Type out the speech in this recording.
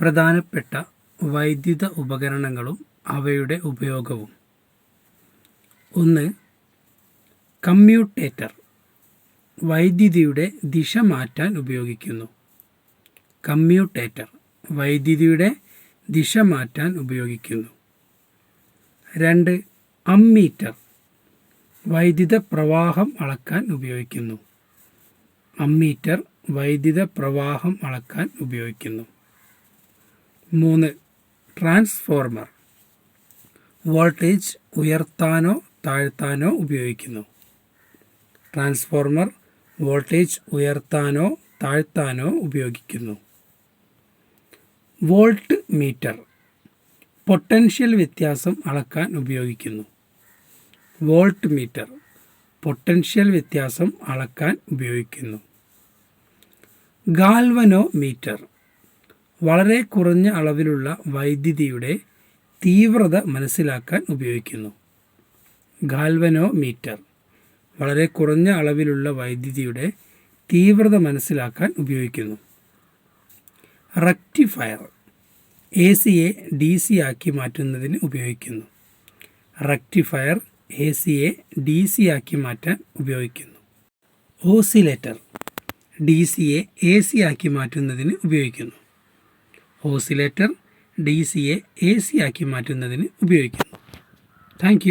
പ്രധാനപ്പെട്ട വൈദ്യുത ഉപകരണങ്ങളും അവയുടെ ഉപയോഗവും. ഒന്ന് കമ്മ്യൂട്ടേറ്റർ വൈദ്യുതിയുടെ ദിശ മാറ്റാൻ ഉപയോഗിക്കുന്നു. കമ്മ്യൂട്ടേറ്റർ വൈദ്യുതിയുടെ ദിശ മാറ്റാൻ ഉപയോഗിക്കുന്നു. രണ്ട് അമ്മീറ്റർ വൈദ്യുത പ്രവാഹം അളക്കാൻ ഉപയോഗിക്കുന്നു. അമ്മീറ്റർ വൈദ്യുത പ്രവാഹം അളക്കാൻ ഉപയോഗിക്കുന്നു. മൂന്ന്. ട്രാൻസ്ഫോർമർ. വോൾട്ടേജ് ഉയർത്താനോ താഴ്ത്താനോ ഉപയോഗിക്കുന്നു. ട്രാൻസ്ഫോർമർ വോൾട്ടേജ് ഉയർത്താനോ താഴ്ത്താനോ ഉപയോഗിക്കുന്നു. Volt meter. പൊട്ടൻഷ്യൽ വ്യത്യാസം അളക്കാൻ ഉപയോഗിക്കുന്നു. Volt meter. പൊട്ടൻഷ്യൽ വ്യത്യാസം അളക്കാൻ ഉപയോഗിക്കുന്നു. ഗാൽവനോ മീറ്റർ വളരെ കുറഞ്ഞ അളവിലുള്ള വൈദ്യുതിയുടെ തീവ്രത മനസ്സിലാക്കാൻ ഉപയോഗിക്കുന്നു. ഗാൽവനോ മീറ്റർ വളരെ കുറഞ്ഞ അളവിലുള്ള വൈദ്യുതിയുടെ തീവ്രത മനസ്സിലാക്കാൻ ഉപയോഗിക്കുന്നു. റക്റ്റിഫയർ എ സിയെ ഡി സി ആക്കി മാറ്റുന്നതിന് ഉപയോഗിക്കുന്നു. റക്റ്റിഫയർ എ സിയെ ഡി സി ആക്കി മാറ്റാൻ ഉപയോഗിക്കുന്നു. ഓസിലേറ്റർ ഡി സിയെ എ സി ആക്കി മാറ്റുന്നതിന് ഉപയോഗിക്കുന്നു. ഓസിലേറ്റർ ഡി സിയെ എ സി ആക്കി മാറ്റുന്നതിന് ഉപയോഗിക്കുന്നു. താങ്ക്